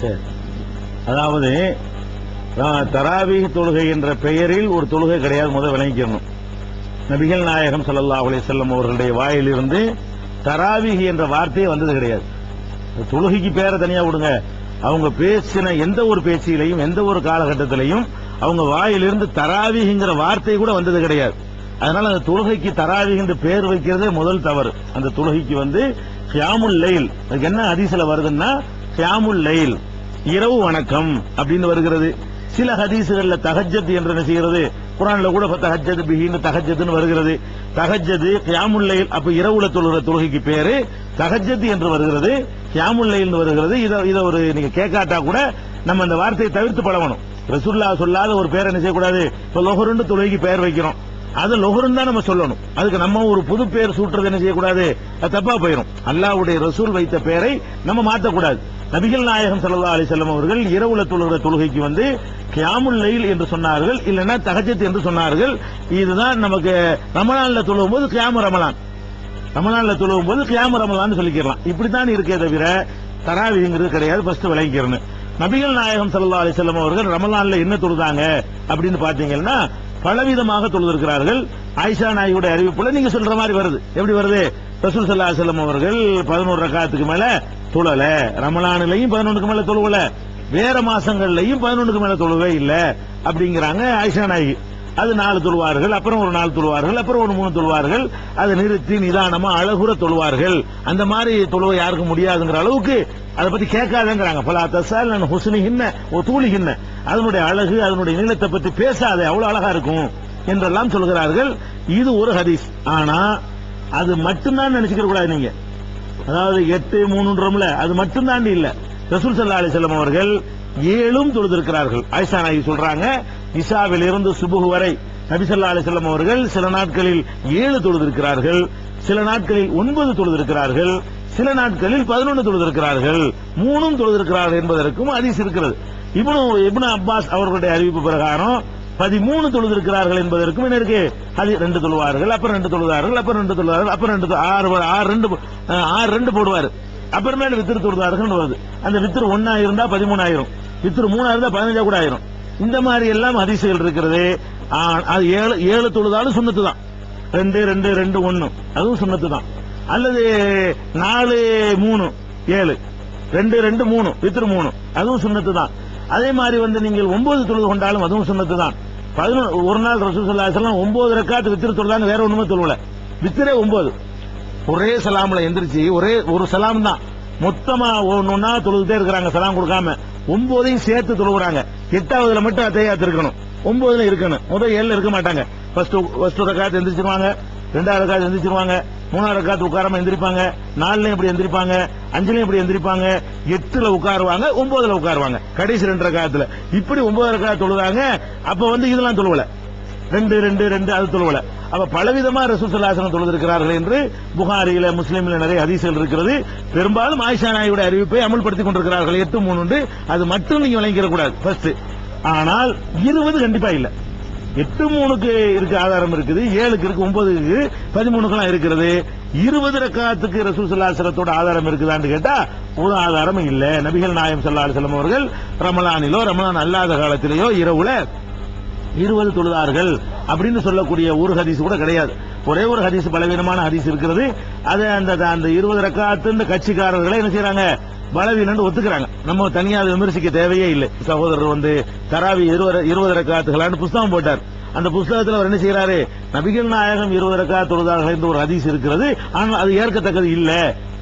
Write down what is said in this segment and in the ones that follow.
சரி. அதாவது தராவீக தொழுகை என்ற பெயரில் ஒரு தொழுகை கிடையாது முதல் விளங்கிக்கணும். நபிகள் நாயகம் சல்லா அலி செல்லம் அவர்களுடைய வாயிலிருந்து தராவீகி என்ற வார்த்தையே வந்தது கிடையாது. தொழுகைக்கு பேரை தனியா விடுங்க. அவங்க பேசின எந்த ஒரு பேச்சிலையும் எந்த ஒரு காலகட்டத்திலையும் அவங்க வாயிலிருந்து தராவிகிங்கிற வார்த்தை கூட வந்தது கிடையாது. அதனால அந்த தொழுகைக்கு தராவீஹ் என்று பேர் வைக்கிறதே முதல் தவறு. அந்த தொழுகைக்கு வந்து ஹியாமுல் லைல் அதுக்கு என்ன அதிசல வருதுன்னா கியாமுல் லைல் இரவு வணக்கம் அப்படின்னு வருகிறது. சில ஹதீசுகள்ல தகஜத் என்று என்ன செய்கிறது? குரான்ல கூட தஹஜத் பிஹின்னு தஹஜத்னு வருகிறது. தகஜது கியாமுல்லையில் அப்ப இரவுல தொழுகிற தொழுகைக்கு பேரு தஹஜத் என்று வருகிறது. கியாமுல்லையில் வருகிறது. இத இதை ஒரு நீங்க கேட்காட்டா கூட நம்ம அந்த வார்த்தையை தவிர்த்து பழகணும். ரசுல்லா சொல்லாத ஒரு பேர் என்ன செய்யக்கூடாது? இப்ப லொஹருன்னு தொழுகைக்கு பெயர் வைக்கிறோம். அது லொஹருன்னு தான் நம்ம சொல்லணும். அதுக்கு நம்ம ஒரு புது பேர் சூட்டுறது என்ன செய்யக்கூடாது? அது தப்பா போயிடும் அல்லாவுடைய ரசூல் வைத்த பெயரை நம்ம மாற்றக்கூடாது நபிகள் நாயகம் சல்லா அலைஹி அவர்கள் இரவுல தொழுகிற தொழுகைக்கு வந்து கியாமுல் லைல் என்று சொன்னார்கள் இல்லைன்னா தஹஜத் என்று சொன்னார்கள். இதுதான் நமக்கு ரமலான்ல தொழுகும் போது கியாமு ரமலான். ரமலான்ல தொழுகும் போது கியாமு ரமலான் சொல்லிக்கலாம் இப்படித்தான் இருக்கே தவிர தராவிங்கிறது கிடையாது ஃபர்ஸ்ட் விளங்கிக்கிறேன்னு. நபிகள் நாயகம் சல்லா அலைஹி அவர்கள் ரமலான்ல என்ன தொழுதாங்க அப்படின்னு பாத்தீங்கன்னா பலவிதமாக தொழுதிருக்கிறார்கள். ஆயிஷா நாயுடைய அறிவிப்புல நீங்க சொல்ற மாதிரி வருது. எப்படி வருது? ரசூல் சல்லா செல்லம் அவர்கள் பதினோரு ரகாத்துக்கு மேல தொழல. ரமலானிலையும் பதினொன்றுக்கு மேல தொழுவல. வேற மாசங்கள்லயும் பதினொன்றுக்கு மேல தொழுவே இல்ல. அப்படிங்கிறாங்க ஆயிஷா நாயகி. அது நாலு தொழுவார்கள் அப்புறம் ஒரு நாலு தொழுவார்கள் அப்புறம் ஒரு மூணு தொழுவார்கள். அதை நிறுத்தி நிதானமா அழகுற தொழுவார்கள். அந்த மாதிரி தொழுவ யாருக்கும் முடியாதுங்கிற அளவுக்கு அதை பத்தி கேட்காதங்கிறாங்க. பல தசால் நான் ஒரு ஓ தூளிகின்ன அதனுடைய அழகு அதனுடைய நீளத்தை பற்றி பேசாது அவ்வளவு அழகா இருக்கும் என்றெல்லாம் சொல்கிறார்கள். இது ஒரு ஹதீஸ். ஆனா அது மட்டும்தான் நினைச்சுக்க கூடாது நீங்க. அதாவது எட்டு மூணுன்றோம்ல அது மட்டும் தாண்டி இல்ல. ரசூல் சல்லா அலிசல்லம் அவர்கள் ஏழும் தொழுதிருக்கிறார்கள். ஆயிஷா நாயகி சொல்றாங்க இசாவில் இருந்து சுபுகு வரை நபிசல்லா ஸல்லல்லாஹு அலைஹி அவர்கள் சில நாட்களில் ஏழு தொழுதிருக்கிறார்கள் சில நாட்களில் ஒன்பது தொழுதிருக்கிறார்கள். சில நாட்களில் பதினொன்று தொழுதிருக்கிறார்கள் மூணும் தொழுதிருக்கிறார்கள் என்பதற்கும் அதிஸ் இருக்கிறது. இப்னு இப்னு அப்பாஸ் அவர்களுடைய அறிவிப்பு பிரகாரம் பதிமூணு தொழுதிருக்கிறார்கள் என்பதற்கும் என்ன இருக்கு? அது ரெண்டு தொழுவார்கள் அப்புறம் ரெண்டு தொழுதார்கள் அப்புறம் ரெண்டு தொழுவார்கள் அப்புறம் ரெண்டு ஆறு ஆறு ரெண்டு ஆறு ரெண்டு போடுவார். அப்புறமேல வித்திரு தொழுதார்கள் வருது அந்த வித்திரு ஒன்னா இருந்தா பதிமூணாயிரம். வித்திரு மூணா இருந்தா பதினஞ்சா கூட ஆயிரும். இந்த மாதிரி எல்லாம் அதிசயங்கள் இருக்கிறது. அது ஏழு ஏழு தொழுதாலும் சுண்ணத்து தான் ரெண்டு ரெண்டு ரெண்டு ஒன்னு. அதுவும் சுண்ணத்து தான் அல்லது நாலு மூணு ஏழு. ரெண்டு ரெண்டு மூணு வித்திரு மூணு. அதுவும் சுண்ணத்து தான் அதே மாதிரி வந்து நீங்கள் ஒன்பது தொழுது கொண்டாலும் அதுவும் சுண்ணத்து தான் பதினொன்று ஒரு நாள் ரசூசல்லாசலம் ஒன்பது ரெக்காத்து வித்திரு தொழுதாங்க வேற ஒண்ணுமே தொழுவல. வித்திரே ஒன்பது ஒரே சலாம்ல எந்திரிச்சு ஒரே ஒரு சலாம் தான். மொத்தமா ஒன்னொன்னா தொழுதுட்டே இருக்கிறாங்க சலாம் கொடுக்காம. ஒன்பதையும் சேர்த்து தொழுகிறாங்க எட்டாவதுல மட்டும் அத்தையாத்து இருக்கணும். ஒன்பதுல இருக்கணும். முதல் ஏழுல இருக்க மாட்டாங்க. ஃபர்ஸ்ட் ஃபர்ஸ்ட் ரக்காத்து எந்திரிச்சிருவாங்க. ரெண்டாவது ரக்காத்து எந்திரிச்சிருவாங்க. மூணாவது ரக்காத்து உட்காராம எந்திரிப்பாங்க நாலுலயும் இப்படி எந்திரிப்பாங்க அஞ்சுலயும் இப்படி எந்திரிப்பாங்க எட்டுல உட்காருவாங்க ஒன்பதுல உட்காருவாங்க. கடைசி ரெண்டு ரக்காத்துல இப்படி ஒன்பது ரக்காத்து தொழுதாங்க அப்ப வந்து இதெல்லாம் தொழுவல. ரெண்டு ரெண்டு ரெண்டு அது தொழுவல. அப்ப பலவிதமா ரசூசல்லாசனம் தொழுதிருக்கிறார்கள் என்று புகாரியில முஸ்லீம்ல நிறைய அதிசல் இருக்கிறது. பெரும்பாலும் ஆயிஷா நாயுடைய அறிவிப்பை அமல்படுத்திக் கொண்டிருக்கிறார்கள். எட்டு மூணு அது மட்டும் நீங்க விளங்கிடக்கூடாது ஃபர்ஸ்ட் ஆனால் இருபது கண்டிப்பா இல்ல. எட்டு மூணுக்கு இருக்கு ஆதாரம் இருக்குது ஏழுக்கு இருக்கு ஒன்பதுக்கு பதிமூணுக்கெல்லாம் இருக்கிறது. இருபது ரக்காத்துக்கு ரசூசல்லாசலத்தோட ஆதாரம் இருக்குதான்னு கேட்டா ஒரு ஆதாரமும் இல்ல. நபிகள் நாயம் சல்லா அலுவலம் அவர்கள் ரமலானிலோ ரமலான் அல்லாத காலத்திலேயோ இரவுல இருபது தொழுதார்கள் அப்படின்னு சொல்லக்கூடிய ஒரு ஹதீஸ் கூட கிடையாது. ஒரே ஒரு ஹதீஸ் பலவீனமான ஹதீஸ் இருக்கிறது அது அந்த அந்த இருபது ரக்காத்து இந்த கட்சிக்காரர்களை என்ன செய்யறாங்க பலவீனன்னு ஒத்துக்கிறாங்க. நம்ம தனியா அதை விமர்சிக்க தேவையே இல்லை. சகோதரர் வந்து தராவி இருபது இருபது ரக்காத்துகளான்னு புஸ்தகம் போட்டார். அந்த புஸ்தகத்தில் அவர் என்ன செய்யறாரு நபிகள் நாயகம் இருபது ரக்கா தொழுதார்கள் என்று ஒரு ஹதீஸ் இருக்கிறது. ஆனால் அது ஏற்கத்தக்கது இல்ல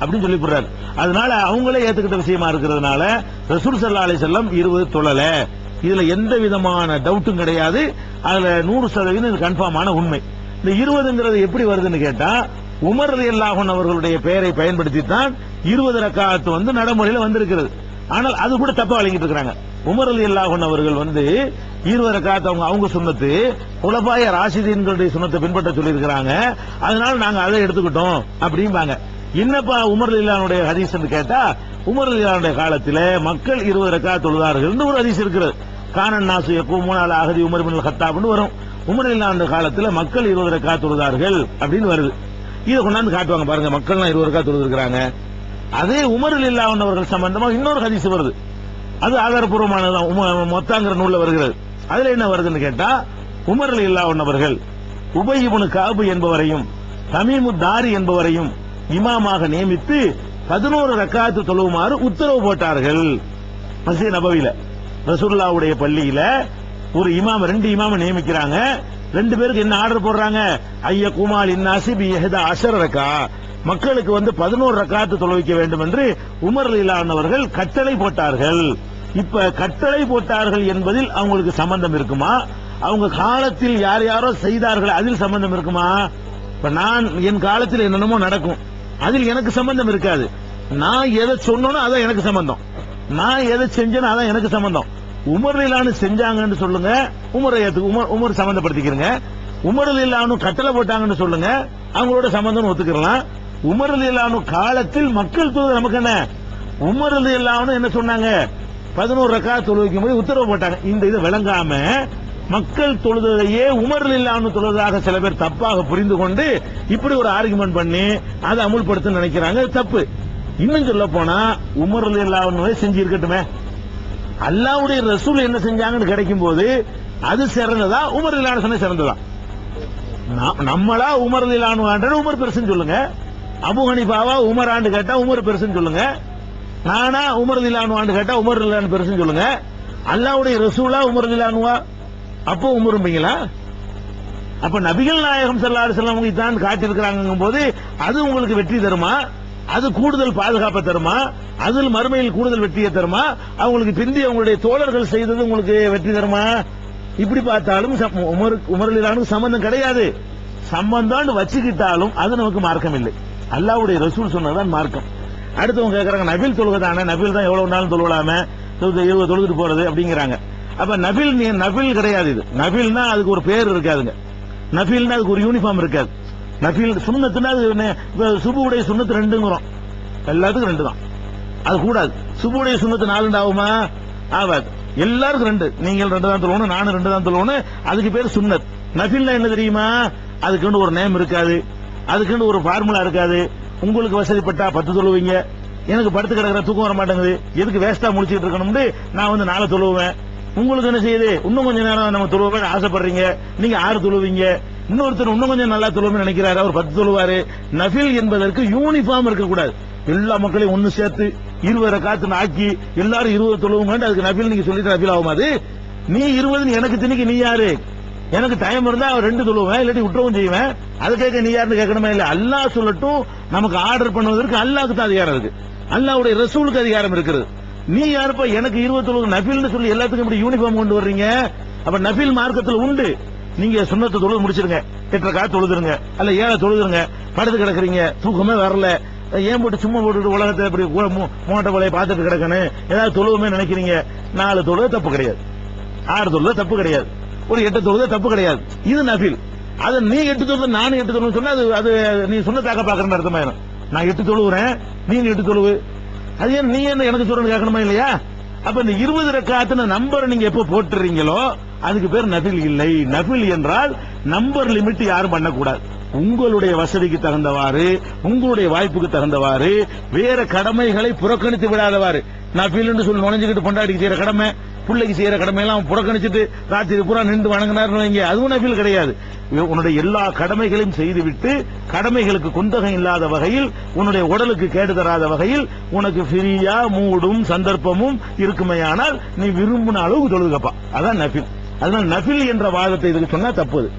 அப்படின்னு சொல்லி போடுறாரு அதனால அவங்களே ஏத்துக்கிட்ட விஷயமா இருக்கிறதுனால ரசூல் சல்லா அலி செல்லம் இருபது தொழல. இதுல எந்த விதமான டவுட்டும் கிடையாது. அதுல நூறு சதவீதம் இது கன்ஃபார்மான உண்மை. இந்த இருபதுங்கிறது எப்படி வருதுன்னு கேட்டா உமர் ரலியல்லாஹு அவர்களுடைய பெயரை பயன்படுத்தி தான் இருபது ரக்காத்து வந்து நடைமுறையில் வந்திருக்கிறது. ஆனால் அது கூட தப்பா வழங்கிட்டு இருக்கிறாங்க. உமர் அலி அல்லாஹன் அவர்கள் வந்து இருவரை காத்து அவங்க அவங்க சுண்ணத்து குலபாய ராசிதீன்களுடைய சுண்ணத்தை பின்பற்ற சொல்லியிருக்கிறாங்க. அதனால நாங்க அதை எடுத்துக்கிட்டோம் அப்படிம்பாங்க. என்னப்பா உமர் அலிலானுடைய ஹதீஸ் கேட்டா உமர் அலிலானுடைய காலத்தில் மக்கள் இருபது ரக்கா தொழுதார்கள் ஒரு ஹதீஸ் இருக்கிறது. கானன் நாசு மூணாள் அகதி உமர் பின் ஹத்தாப்னு வரும். உமர் இல்லாத காலத்துல மக்கள் இருபது ரக்கா தொழுதார்கள் அப்படின்னு வருது. இதை கொண்டாந்து காட்டுவாங்க பாருங்க மக்கள்லாம் இருபது ரக்கா தொழுதுருக்காங்க அதே உமரில் இல்லாதவர்கள் சம்பந்தமா இன்னொரு ஹதீஸ் வருது. அது ஆதாரபூர்வமானதான் உம- மொத்தாங்கிற நூல்ல வருகிறது. அதுல என்ன வருதுன்னு கேட்டா உமரில் இல்லாதவர்கள் உபயிபுனு காபு என்பவரையும் தமிமு தாரி என்பவரையும் இமாமாக நியமித்து பதினோரு ரக்காத்து தொழுவுமாறு உத்தரவு போட்டார்கள். மசீத் நபவியில ரசூல்லாவுடைய பள்ளியில ஒரு இமாம் ரெண்டு இமாம நியமிக்கிறாங்க. ரெண்டு பேருக்கு என்ன ஆர்டர் போடுறாங்க? ஐய குமால் இன்னாசி பி எஹ்தா அஷர் ரக்கா. மக்களுக்கு வந்து பதினோரு ரக்காத்து தொலைவிக்க வேண்டும் என்று உமர் லீலான் கட்டளை போட்டார்கள். இப்ப கட்டளை போட்டார்கள் என்பதில் அவங்களுக்கு சம்பந்தம் இருக்குமா? அவங்க காலத்தில் யார் யாரோ செய்தார்கள் அதில் சம்பந்தம் இருக்குமா? இப்ப நான் என் காலத்தில் என்னென்னமோ நடக்கும். அதில் எனக்கு சம்பந்தம் இருக்காது. நான் எதை சொன்னோன்னா அதான் எனக்கு சம்பந்தம். நான் எதை செஞ்சேனோ அதான் எனக்கு சம்பந்தம். உமர் இல்லான்னு செஞ்சாங்கன்னு சொல்லுங்க. உமரை உமர் உமர் சம்பந்தப்படுத்திக்கிறங்க. உமர் இல்லானு கட்டளை போட்டாங்கன்னு சொல்லுங்க. அவங்களோட சம்பந்தம் ஒத்துக்கலாம் உமர் இல்லானு காலத்தில் மக்கள் தூது நமக்கு என்ன? உமர் இல்லானு என்ன சொன்னாங்க? பதினோரு ரக்கா தொழுவிக்கும் போது உத்தரவு போட்டாங்க. இந்த இதை விளங்காம மக்கள் தொழுதையே உமர் இல்லாமல் தொழுதாக சில பேர் தப்பாக புரிந்து கொண்டு இப்படி ஒரு ஆர்குமெண்ட் பண்ணி அதை அமுல்படுத்த நினைக்கிறாங்க. தப்பு. இன்னும் சொல்ல போனா உமர் அலி செஞ்சு இருக்கட்டுமே அல்லாவுடைய ரசூல் என்ன செஞ்சாங்கன்னு கிடைக்கும் போது அது சிறந்ததா? உமர் இல்லான சிறந்ததா? நம்மளா உமர் இல்லானு ஆண்டு உமர் பெருசுன்னு சொல்லுங்க. அபு ஹனிபாவா உமர் ஆண்டு கேட்டா உமர் பெருசுன்னு சொல்லுங்க. நானா உமர் இல்லானு ஆண்டு கேட்டா உமர் இல்லானு பெருசுன்னு சொல்லுங்க. அல்லாவுடைய ரசூலா உமர் இல்லானுவா அப்போ உமரும்பீங்களா? அப்ப நபிகள் நாயகம் ஸல்லல்லாஹு செல்லவங்க தான் காட்டியிருக்கிறாங்க போது அது உங்களுக்கு வெற்றி தருமா? அது கூடுதல் பாதுகாப்பை தருமா? அதில் மறுமையில் கூடுதல் வெற்றியை தருமா? அவங்களுக்கு பிந்தி அவங்களுடைய தோழர்கள் செய்தது உங்களுக்கு வெற்றி தருமா? இப்படி பார்த்தாலும் சம்- உமரலிலானுக்கு சம்பந்தம் கிடையாது. சம்பந்தம் வச்சுக்கிட்டாலும் அது நமக்கு மார்க்கம் இல்லை அல்லாவுடைய ரசூல் சொன்னதான் மார்க்கம். அடுத்தவங்க கேட்கறாங்க நபில் தொழுகதானே? நபில் தான் எவ்வளவு நாளும் தொழுவலாம? இருபது தொழுதுட்டு போறது அப்படிங்கிறாங்க. அப்ப நபில் நபில் கிடையாது இது. நபில்னா அதுக்கு ஒரு பேர் இருக்காதுங்க. நபில்னா அதுக்கு ஒரு யூனிஃபார்ம் இருக்காது. நபில் சுண்ணத்துனா அது சுபுடைய சுண்ணத்து ரெண்டுங்கிறோம். எல்லாத்துக்கும் ரெண்டு தான் அது கூடாது. சுபுடைய சுண்ணத்து நாலு ஆகுமா ஆகாது. எல்லாருக்கும் ரெண்டு. நீங்கள் ரெண்டு தான் தொழுவணும் நானும் ரெண்டு தான் தொழுவணும். அதுக்கு பேர் சுண்ணத் நபில்னா என்ன தெரியுமா? அதுக்குன்னு ஒரு நேம் இருக்காது. அதுக்குன்னு ஒரு ஃபார்முலா இருக்காது. உங்களுக்கு வசதிப்பட்டா பத்து தொழுவீங்க. எனக்கு படுத்து கிடக்கிற தூக்கம் வர மாட்டேங்குது. எதுக்கு வேஸ்டா முடிச்சுட்டு இருக்கணும்னு நான் வந்து நாளை தொழுவேன். உங்களுக்கு என்ன செய்யுது? இன்னும் கொஞ்ச நேரம் நம்ம தொழுவோம் ஆசைப்படுறீங்க. நீங்க ஆறு தொழுவீங்க. இன்னொருத்தர் இன்னும் கொஞ்சம் நல்லா தொழுவோம்னு நினைக்கிறாரு. அவர் பத்து தொழுவாரு நஃபில் என்பதற்கு யூனிஃபார்ம் இருக்கக்கூடாது. எல்லா மக்களையும் ஒன்னு சேர்த்து இருபது காத்து ஆக்கி எல்லாரும் இருபது தொழுவுங்க அதுக்கு நபில் நீங்க சொல்லிட்டு நபில் ஆகுமா அது. நீ இருபதுன்னு எனக்கு திணிக்கு நீ யாரு? எனக்கு டைம் இருந்தா அவர் ரெண்டு தொழுவேன் இல்லாட்டி விட்டுறவும் செய்வேன். அது கேட்க நீ யாருன்னு கேட்கணுமே இல்ல? அல்லாஹ் சொல்லட்டும் நமக்கு ஆர்டர் பண்ணுவதற்கு அல்லாஹ்க்கு தான் அதிகாரம் இருக்கு. அல்லாஹ்வுடைய ரசூலுக்கு அதிகாரம் இருக்குது. நீ யாருப்பா? எனக்கு இருபத்தி தொழுவு நபில்னு சொல்லி எல்லாத்துக்கும் இப்படி யூனிஃபார்ம் கொண்டு வர்றீங்க? அப்ப நபில் மார்க்கத்துல உண்டு. நீங்க சுண்ணத்தை தொழுது முடிச்சிருங்க. எட்டரை காத்து தொழுதுருங்க. அல்ல ஏழை தொழுதுருங்க. படுத்து கிடக்குறீங்க. தூக்கமே வரல. ஏன் போட்டு சும்மா போட்டுட்டு உலகத்தை இப்படி மூட்டை வலையை பார்த்துட்டு கிடக்கணும் ஏதாவது தொழுவுமே நினைக்கிறீங்க? நாலு தொழுது தப்பு கிடையாது. ஆறு தொழுவ தப்பு கிடையாது. ஒரு எட்டு தொழுது தப்பு கிடையாது. இது நபில். அது நீ எட்டு தொழுது நானும் எட்டு தொழுவு சொன்னா அது அது நீ சொன்ன தாக்க பாக்குறேன்னு அர்த்தமாயிரும் நான் எட்டு தொழுவுறேன் நீ எட்டு தொழுவு. அது ஏன் நீ என்ன எனக்கு சொல்றேன்னு கேட்கணுமா இல்லையா? அப்ப இந்த இருபது ரக்காத்துன நம்பர் நீங்க எப்ப போட்டுறீங்களோ அதுக்கு பேர் நபில் இல்லை. நபில் என்றால் நம்பர் லிமிட் யாரும் பண்ணக்கூடாது. உங்களுடைய வசதிக்கு தகுந்தவாறு உங்களுடைய வாய்ப்புக்கு தகுந்தவாறு வேற கடமைகளை புறக்கணித்து விடாதவாறு. நபில்னு சொல்லி நுழைஞ்சுக்கிட்டு கொண்டாடி செய்யற கடமை பிள்ளைக்கு செய்யற கடமையெல்லாம் புறக்கணிச்சுட்டு ராத்திரி பூரா நின்று வணங்கினார்னு வைங்க. அதுவும் நபில் கிடையாது. உன்னுடைய எல்லா கடமைகளையும் செய்துவிட்டு கடமைகளுக்கு குந்தகம் இல்லாத வகையில் உன்னுடைய உடலுக்கு கேடு தராத வகையில் உனக்கு ஃப்ரீயா மூடும் சந்தர்ப்பமும் இருக்குமையானால் நீ விரும்பின அளவுக்கு தொழுதுக்கப்பா. அதான் நபில். அதனால நபில் என்ற வாதத்தை இதுக்கு சொன்னா தப்பு அது.